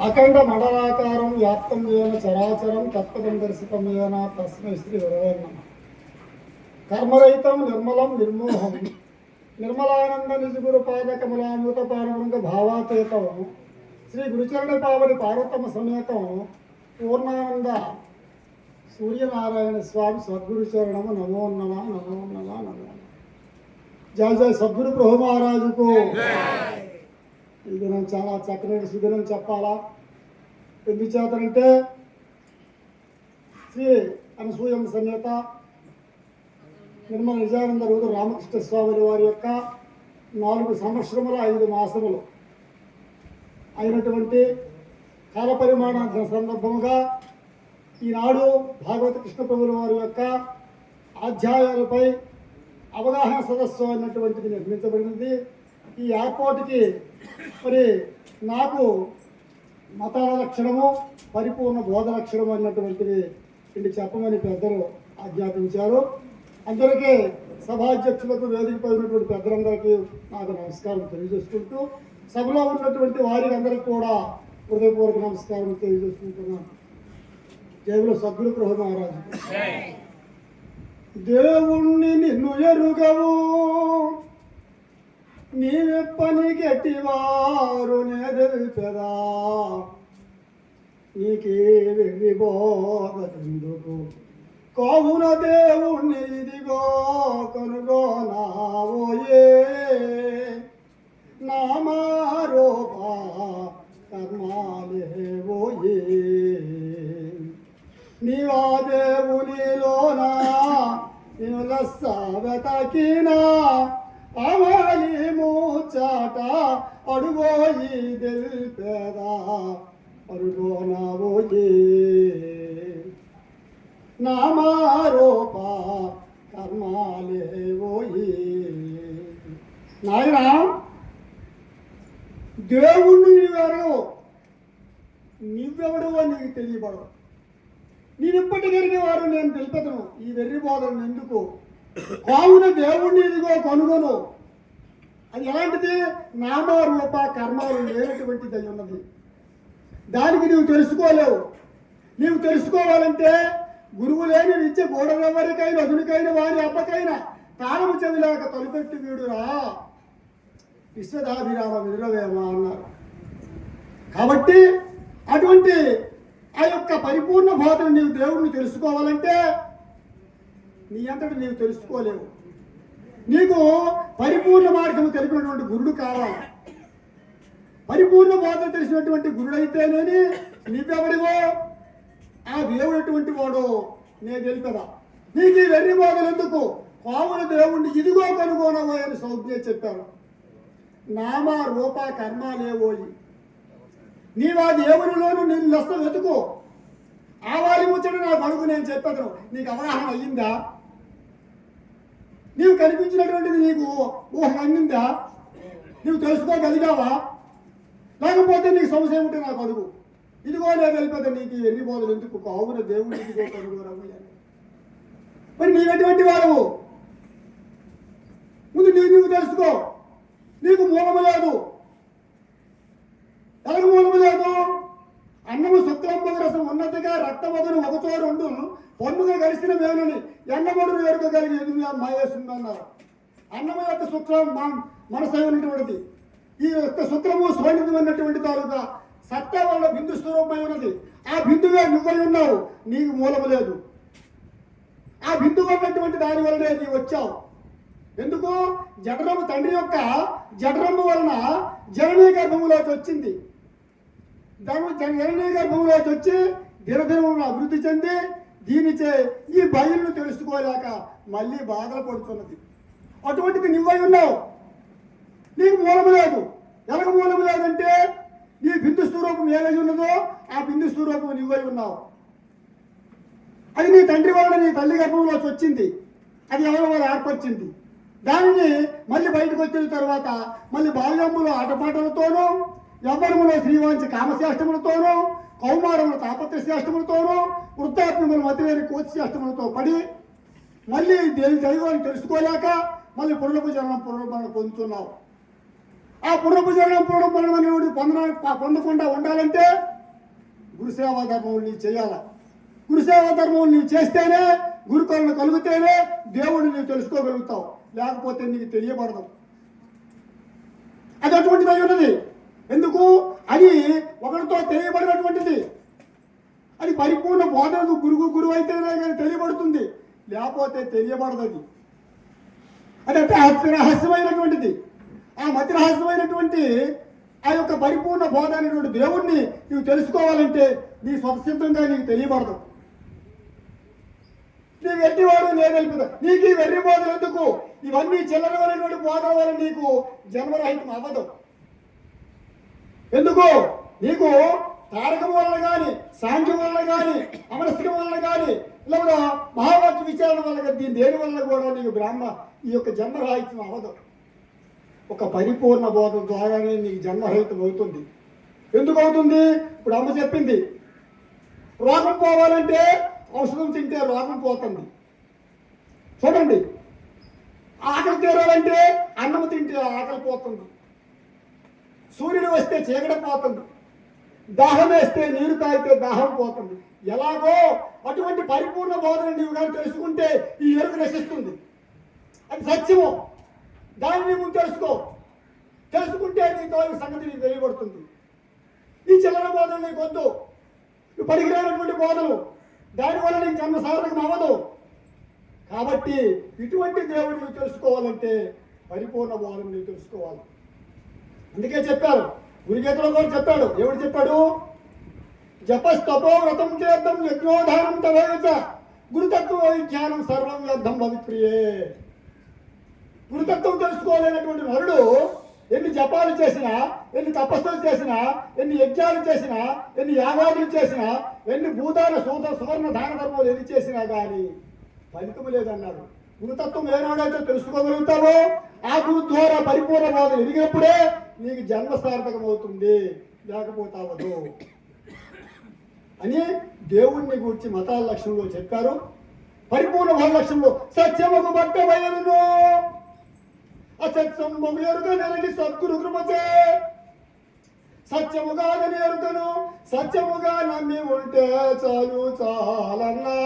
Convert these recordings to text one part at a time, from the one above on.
అఖండ మండలాకారం వ్యాప్తం ఏన చరాచరం తత్పదం దర్శితం ఏన తస్మై శ్రీ గురవే కర్మరహితం నిర్మలం నిర్మోహం. నిర్మలానంద నిజగురు పాదకమలామృత కమలామృత భావాతీతం. శ్రీ గురుచరణ పావని పార్వతమ సమేతం. పూర్ణానంద సూర్యనారాయణ స్వామి సద్గురు చరణము. నమో నమ నమో నమ నమో జయ జయ సద్గురు ప్రభు మహారాజుకు. ఈ దినం చాలా చక్కని సుదినం చెప్పాలా? ఎందుచేతనంటే శ్రీ అనసూయం సమేత నిర్మల నిజానంద రోజు రామకృష్ణ స్వామి వారి యొక్క నాలుగు సంవత్సరముల ఐదు మాసములు అయినటువంటి కాలపరిమాణ సందర్భంగా సందర్భముగా ఈనాడు భాగవత కృష్ణ ప్రభుల వారి యొక్క అధ్యాయాలపై అవగాహన సదస్సు అన్నటువంటిది నిర్మించబడినది. ఈ ఏర్పాటుకి మరి నాకు మతాల లక్షణము పరిపూర్ణ బోధ లక్షణము అన్నటువంటిది ఇంటి చెప్పమని పెద్దలు ఆజ్ఞాపించారు. అందరికీ సభాధ్యక్షులకు వేదికపై ఉన్నటువంటి పెద్దలందరికీ నాకు నమస్కారం తెలియజేసుకుంటూ సభలో ఉన్నటువంటి వారికి అందరికీ కూడా హృదయపూర్వక నమస్కారం తెలియజేసుకుంటున్నాను. జైవుల సద్గురు గృహ మహారాజు దేవుణ్ణి నిన్ను ఎరుగవు. నీవే పని గట్టివారు నెదల్పెదా నీకే వెర్రి బోధెందుకు కావున దేవుణ్ణి ఇదిగో కనుగోనావోయే నామారోపా కర్మాలేవోయే నీవా దేవునిలోనా? నిన్ను లస్స వెతకినా? అమలి అడుగోయి తెలిపేదా దిల్పేదా అడుగోనావోయే. నామారోప కర్మాలేవోయి. నాయనా దేవుణ్ణి నీవెరగవు. నువ్వెవడు అని నీకు తెలియబడవు. నేను ఇప్పటికెరిగే వారు నేను తెలిపెదను. ఈ వెర్రి బోధనను ఎందుకు? కావున దేవుణ్ణి ఇదిగో కనుగొను. అది ఎలాంటిది? నామరూప కర్మాలు లేనటువంటిది అయి ఉన్నది. దానికి నువ్వు తెలుసుకోలేవు. నీవు తెలుసుకోవాలంటే గురువు లేని నిత్య గోడలెవరికైనా అదునికైన వారి అప్పకైనా తాళము చెవిలాక తలుపెట్టి వీడురా. విశ్వదాభిరామ విదురవేమ అన్నారు. కాబట్టి అటువంటి ఆ యొక్క పరిపూర్ణ బోధన నీవు దేవుడిని తెలుసుకోవాలంటే నీ అంతటి నీవు తెలుసుకోలేవు. నీకు పరిపూర్ణ మార్గము తెలిపినటువంటి గురుడు కావాలి. పరిపూర్ణ బోధన తెలిసినటువంటి గురుడు అయితేనేని నీకెవడివో? ఆ దేవుడు ఎటువంటి వాడో నేను తెలుపదా? నీకు ఈ వెర్రి బోధలెందుకు పావుల దేవుణ్ణి ఇదిగో కనుగోనవో అని సౌజ్ఞ చెప్పారు నామ రూప కర్మ లేవోయి. నీవు ఆ దేవునిలోను నేను లస్త వెతుకు. ఆవాలి ముచ్చట నాకు అడుగు నేను చెప్పాను నీకు అవగాహన అయ్యిందా? నీవు కనిపించినటువంటిది నీకు ఊహ అందిందా నీవు తెలుసుకోగలిగావా? లేకపోతే నీకు సమస్య ఉంటే నాకు అడుగు. ఇదిగో నేను వెళ్ళిపోతే నీకు ఎన్ని బోధలు ఎందుకు? కావున దేవుడు ఇదిగో మరి నీవెటువంటి వాడవు? ముందు నీవు నీవు తెలుసుకో. నీకు మూలము లేదు. ఎలాగ మూలము లేదు? అన్నము శుక్లంబు రసం ఉన్నతిగా రక్తమదును ఒకతో రెండు పొన్నుగా కలిసిన మేలుని ఎన్నబడు ఎరుక కలిగి ఎదురు అన్నారు. అన్నము యొక్క శుక్లం మన- మనసై ఉన్నటువంటిది. ఈ యొక్క శుక్లము స్వైనమైనటువంటి తాలూకా సత్తా వల్ల బిందు స్వరూపమై ఉన్నది ఆ బిందువే నువ్వై ఉన్నావు నీకు మూలము లేదు. ఆ బిందువు ఉన్నటువంటి దాని వలనే నీవు వచ్చావు. ఎందుకు? జఠరము తండ్రి యొక్క జఠరము వలన జననీ గర్భములోకి వచ్చింది. దాని జననీ గర్భంలోకి వచ్చి దినదినమును అభివృద్ధి చెంది దీనిచే ఈ బయలును తెలుసుకోలేక మళ్ళీ బాధలు పడుతున్నది. అటువంటిది నువ్వై ఉన్నావు. నీకు మూలము లేదు. ఎలాగ మూలము లేదంటే నీ బిందు స్వరూపం ఏదై ఉన్నదో ఆ బిందు స్వరూపం నువ్వై ఉన్నావు. అది నీ తండ్రి వల్ల నీ తల్లి గర్భంలోకి వచ్చింది. అది ఎవరి వల్ల ఏర్పరిచింది? దానిని మళ్ళీ బయటకు వచ్చిన తర్వాత మళ్ళీ బాల్యములో ఆటపాటలతోనూ యవ్వనములో శ్రీవాంచి కామశాస్త్రములతోనూ కౌమారముల తాపత్ర శాస్త్రములతోనూ వృద్ధాత్మములు మధ్యలేని కోతి శాస్త్రములతో పడి మళ్ళీ దేవి దైవాన్ని తెలుసుకోలేక మళ్ళీ పునర్భుజనం పునర్మరణ పొందుతున్నావు. ఆ పునర్భుజనం పునర్మరణం అనేటువంటి పొందన పొందకుండా ఉండాలంటే గురుసేవా ధర్మం నీ చేయాల. గురుసేవా ధర్మం నీవు చేస్తేనే గురుకులను కలిగితేనే దేవుడిని నీవు తెలుసుకోగలుగుతావు. లేకపోతే నీకు తెలియబడదు. అది అటువంటిది అయి ఉన్నది. ఎందుకు? అది ఒకరితో తెలియబడినటువంటిది. అది పరిపూర్ణ బోధనకు గురువు గురువు అయితేనే కానీ తెలియబడుతుంది. లేకపోతే తెలియబడదు అది అది అంటే రహస్యమైనటువంటిది ఆ మతి రహస్యమైనటువంటి ఆ యొక్క పరిపూర్ణ బోధ అనేటువంటి దేవుణ్ణి నువ్వు తెలుసుకోవాలంటే నీ స్వతసిద్ధంగా నీకు తెలియబడదు. నీ వెర్రివాడు నేను నీకు ఈ వెర్రి బోధలు ఎందుకు? ఇవన్నీ చిల్లరమైనటువంటి బోధన వల్ల నీకు జన్మరహితం అవ్వదు. ఎందుకు? నీకు తారకం వలన కానీ సాంఖ్యం వలన కానీ అమరస్కం వలన కానీ లేదా మహావాక్య విచారణ వల్ల దీని దేని వలన కూడా నీకు బ్రాహ్మ ఈ యొక్క జన్మరాహిత్యం అవ్వదు. ఒక పరిపూర్ణ బోధ ద్వారానే నీకు జన్మరహితం అవుతుంది. ఎందుకు అవుతుంది? ఇప్పుడు అమ్మ చెప్పింది రోగం పోవాలంటే ఔషధం తింటే రోగం పోతుంది. చూడండి ఆకలి తీరాలంటే అన్నం తింటే ఆకలి పోతుంది. సూర్యుడు వస్తే చీకటి పోతుంది. దాహం వేస్తే నీరు తాగితే దాహం పోతుంది. ఎలాగో అటువంటి పరిపూర్ణ బోధన నీవు కానీ తెలుసుకుంటే ఈ ఎరుకు నశిస్తుంది. అది సత్యము. దాన్ని నీవు తెలుసుకో. తెలుసుకుంటే నీ తోలి సంగతి నీకు తెలియబడుతుంది. ఈ చిల్లర బోధన నీకు వద్దు. నువ్వు పనికిరానటువంటి బోధలు. దానివల్ల నీకు జన్మ సాధకం అవ్వదు కాబట్టి ఇటువంటి దేవుడిని తెలుసుకోవాలంటే పరిపూర్ణ బోధన నువ్వు తెలుసుకోవాలి. అందుకే చెప్పారు. గురికేతుడు కూడా చెప్పాడు. ఎవడు చెప్పాడు? జపస్తపో వ్రతం చేద్దాం యజ్ఞోధానం తవేచ గురుతత్వ విజ్ఞానం సర్వం వ్యర్థం భవిప్రియే. గురుతత్వం తెలుసుకోలేనటువంటి నరుడు ఎన్ని జపాలు చేసినా ఎన్ని తపస్సులు చేసినా ఎన్ని యజ్ఞాలు చేసినా ఎన్ని యాగాదులు చేసినా ఎన్ని భూతాల సూత సువర్ణ దాన ధర్మాలు ఎన్ని చేసినా కానీ ఫలితం లేదన్నారు గురుతత్వం ఏనాడైతే తెలుసుకోగలుగుతావో ఆ గురు ద్వారా పరిపూర్ణ బాధలు ఎదిగినప్పుడే నీకు జన్మ సార్థకం అవుతుంది లేకపోతే అవ్వదు. అని దేవుణ్ణి గురించి మతాల లక్ష్యంలో చెప్పారు. పరిపూర్ణ భావ లక్ష్యంలో సత్యముకు బట్ట బయలును అసత్యం ఎరుక నెలకి సద్గురు కృపచే. సత్యముగాదని ఎరుకను సత్యముగా నమ్మి ఉంటే చాలు చాలన్నా.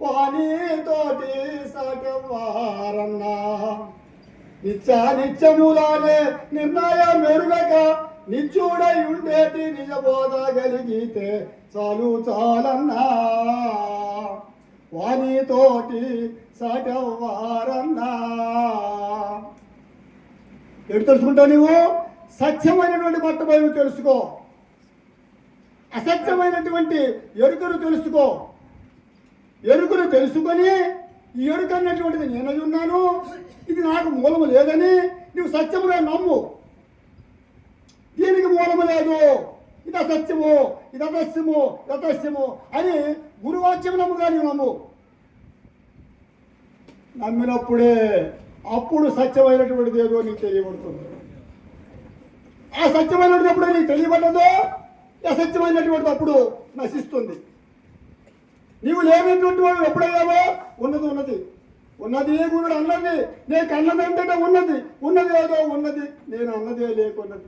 వాణితోటి సగవారన్నా. నిత్యా నిత్యములానే నిర్ణయం మెరుగక నిత్యుడై ఉండేటి నిజబోధ కలిగితే చాలు చాలన్నా. వాణితోటి సగవారన్నా. ఎటు తెలుసుకుంటావు నువ్వు సత్యమైనటువంటి పట్టబయలు తెలుసుకో. అసత్యమైనటువంటి ఎరుకను తెలుసుకో. ఎరుకను తెలుసుకొని ఈ ఎరుక అన్నటువంటిది నేనై ఉన్నాను. ఇది నాకు మూలము లేదని నువ్వు సత్యముగా నమ్ము. దీనికి మూలము లేదు. ఇది అసత్యము ఇది అదస్యము ఇది అదస్యము అని గురువాక్యం నమ్ముగా నీవు నమ్ము. నమ్మినప్పుడే అప్పుడు సత్యమైనటువంటిది ఏదో నీకు తెలియబడుతుంది. ఆ సత్యమైనటువంటి ఎప్పుడో నీకు తెలియబడ్డదో అసత్యమైనటువంటి అప్పుడు నశిస్తుంది. నీవు లేనటువంటి వాడు ఎప్పుడయ్యావో? ఉన్నది ఉన్నది. ఉన్నది గురుడు అన్నది. నే అన్నది అంతటా ఉన్నది. ఉన్నది ఏదో ఉన్నది. నేను అన్నదే లేకున్నది.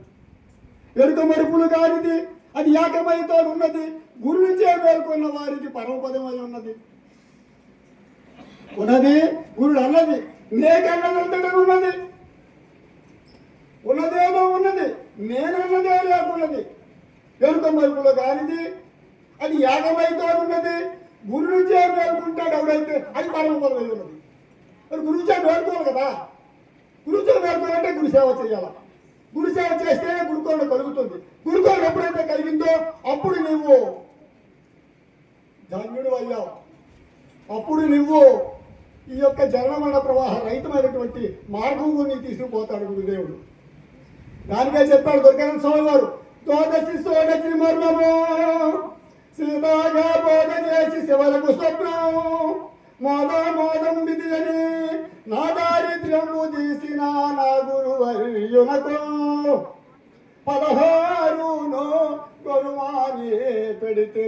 ఎరుక మరుపులు కానిది అది ఏకమైతో ఉన్నది గురు మేల్కొన్న వారికి పరమపదమై ఉన్నది. ఉన్నది గురుడు అన్నది. నేకన్నది అంతటా ఉన్నది. ఉన్నదేదో ఉన్నది. నేనన్నదే లేకున్నది. ఎరుక మరుపులు కానిది అది ఏకమైతో ఉన్నది గురు నుంచే మేలుకుంటాడు ఎవడైతే అది పరమపదమై ఉన్నది. మరి గురువుచే మేలుకోవాలి కదా? గురుచే మేలుకోవాలంటే గురు సేవ చేయాలి. గురు సేవ చేస్తేనే గురుకోవడం కలుగుతుంది. గురుకోవడం ఎప్పుడైతే కలిగిందో అప్పుడు నువ్వు ధన్యుడు అయ్యావు. అప్పుడు నువ్వు ఈ యొక్క జనమరణ ప్రవాహ రహితమైనటువంటి మార్గం నీకు తీసుకుపోతాడు గురుదేవుడు. దానికే చెప్పాడు దుర్గానంద స్వామి వారు తోదశి సోదశి మర్మము. సీతాగా బోధ చేసి శివలకు స్వప్నం మోద మోదం విధి అని నా దారిద్ర్యము తీసిన నా గురువర్యునకు పదహారును గొరువాని పెడితే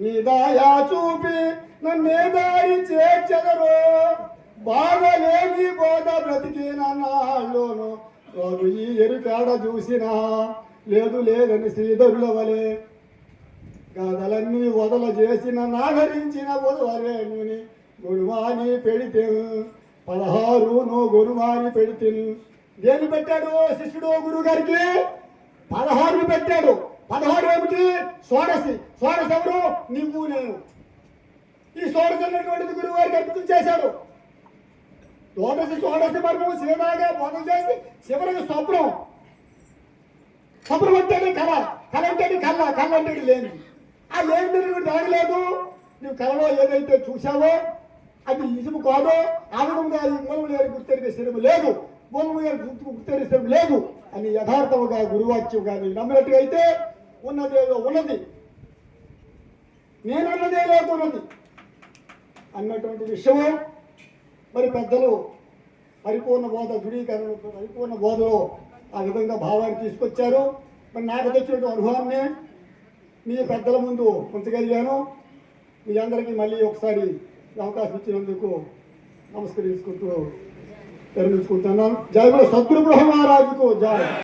నీ దాయా చూపి నన్నే దారి చేర్చెదరు. బాగలేని బోధ బ్రతికిన నాళ్ళును వారు ఈ ఎరుకాడ చూసినా లేదు లేదని శ్రీధరుల వలే గాథలన్నీ వదల చేసిన నాగరించిన వదలరేణుని గురువాని పెడితే పదహారు నో గురువాని పెడితే దేని పెట్టాడు శిష్యుడు గురువు గారికి పదహారు పెట్టాడు. పదహారు ఏమిటి? సోడసి సోడసి ఎవరు? నువ్వు నేను. ఈ సోడసి అన్నటువంటిది గురువు గారికి అద్భుతం చేశాడు. సోడసి సోడసి మర్మం సీదాగా మొదలు చేసి శివరికి స్వప్నం. స్వప్నం అంటే కళ. కళ అంటే కళ్ళ. కళ్ళ అంటే లేని ఆ లేని నువ్వు లేదు. నువ్వు కళలో ఏదైతే చూసావో అది ఇసుము కాదు ఆ విధంగా ఈ మూలము గారి గుర్తెరిగే స్థిరము లేదు. మూలము గారి గుర్తెరిగే స్థిరం లేదు అని యథార్థముగా గురువాక్యం కానీ నమ్మినట్టుగైతే అయితే ఉన్నదేదో ఉన్నది. నేనున్నదే లేకున్నది అన్నటువంటి విషయము. మరి పెద్దలు పరిపూర్ణ బోధ దృఢీకరణ పరిపూర్ణ బోధలో ఆ విధంగా భావాన్ని తీసుకొచ్చారు. మరి నాకు తెచ్చినటువంటి అనుభవాన్ని మీ పెద్దల ముందు ఉంచగలిగాను. మీ అందరికీ మళ్ళీ ఒకసారి అవకాశం ఇచ్చినందుకు నమస్కరించుకుంటూ విరమించుకుంటున్నాను జయ గురు సద్గురు బ్రహ్మరాజుకు